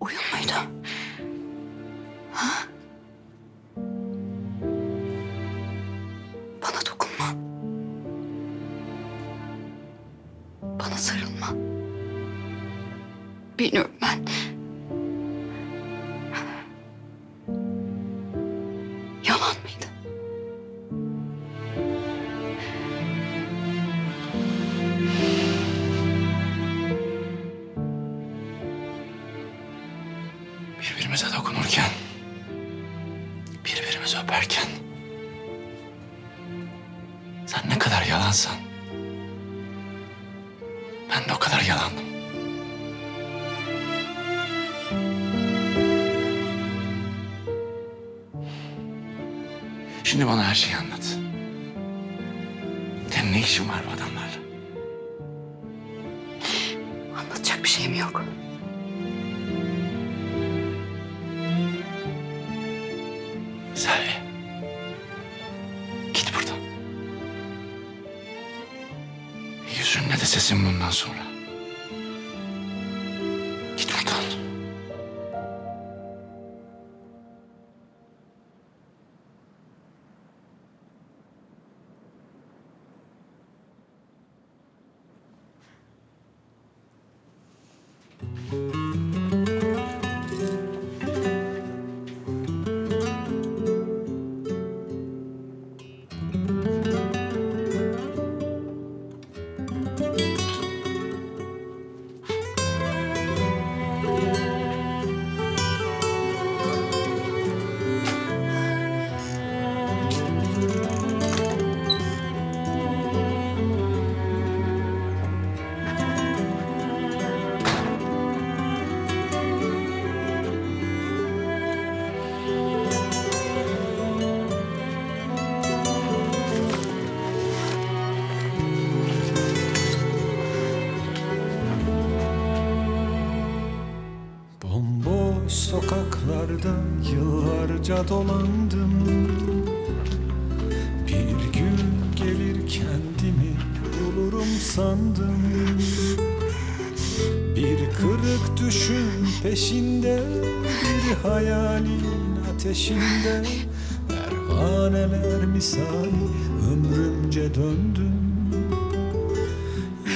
Oyun muydu? Ha? Bana dokunma. Bana sarılma. Beni öpmen. Birbirimize dokunurken, birbirimizi öperken sen ne kadar yalansan ben de o kadar yalandım. Şimdi bana her şeyi anlat. Senin ne işin var bu adamlarla? Anlatacak bir şeyim yok. Selvi. Git buradan. Yüzünle de sesin bundan sonra. Git buradan. Sokaklarda yıllarca dolandım. Bir gün gelir kendimi bulurum sandım. Bir kırık düşün peşinde Bir hayalin ateşinde. Pervaneler misali ömrümce döndüm.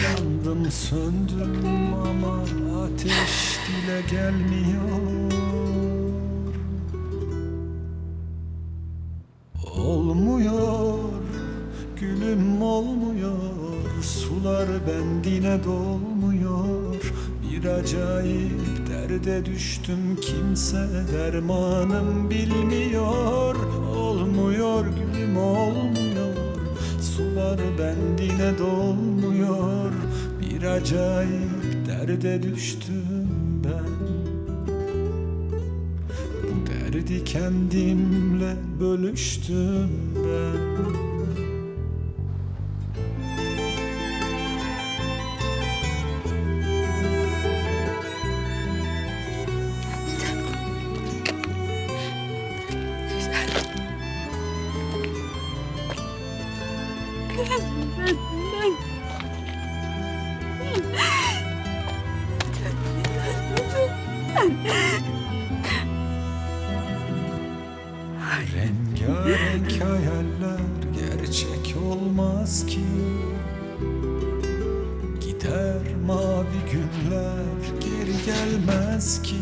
Yandım söndüm ama ateş dile gelmiyor bendine dolmuyor. Bir acayip derde düştüm kimse dermanım bilmiyor. Olmuyor gülüm olmuyor. Sular bendine dolmuyor. Bir acayip derde düştüm ben. Bu derdi kendimle bölüştüm ben Rengarenk hayaller gerçek olmaz ki. Gider mavi günler geri gelmez ki.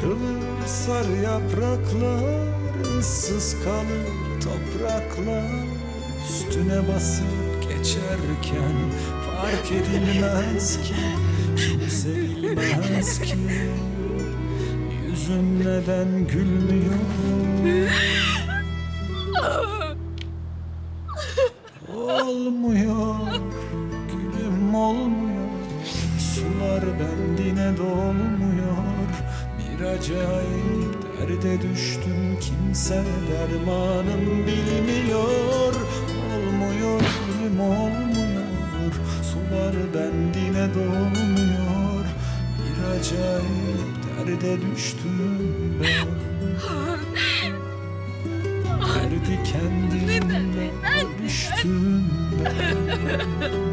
Kırılır sarı yapraklar ıssız kalır topraklar Üstüne basıp geçerken fark edilmez ki Kimse bilmez ki. Yüzün neden gülmüyor? Olmuyor, gülüm olmuyor. Sular bendine dolmuyor Bir acayip derde düştüm Kimse dermanım bilmiyor. Olmuyor, gülüm olmuyor. Sular bendine dolmuyor Bir acayip derde düştüm ben. Derdi kendimle düştüm ben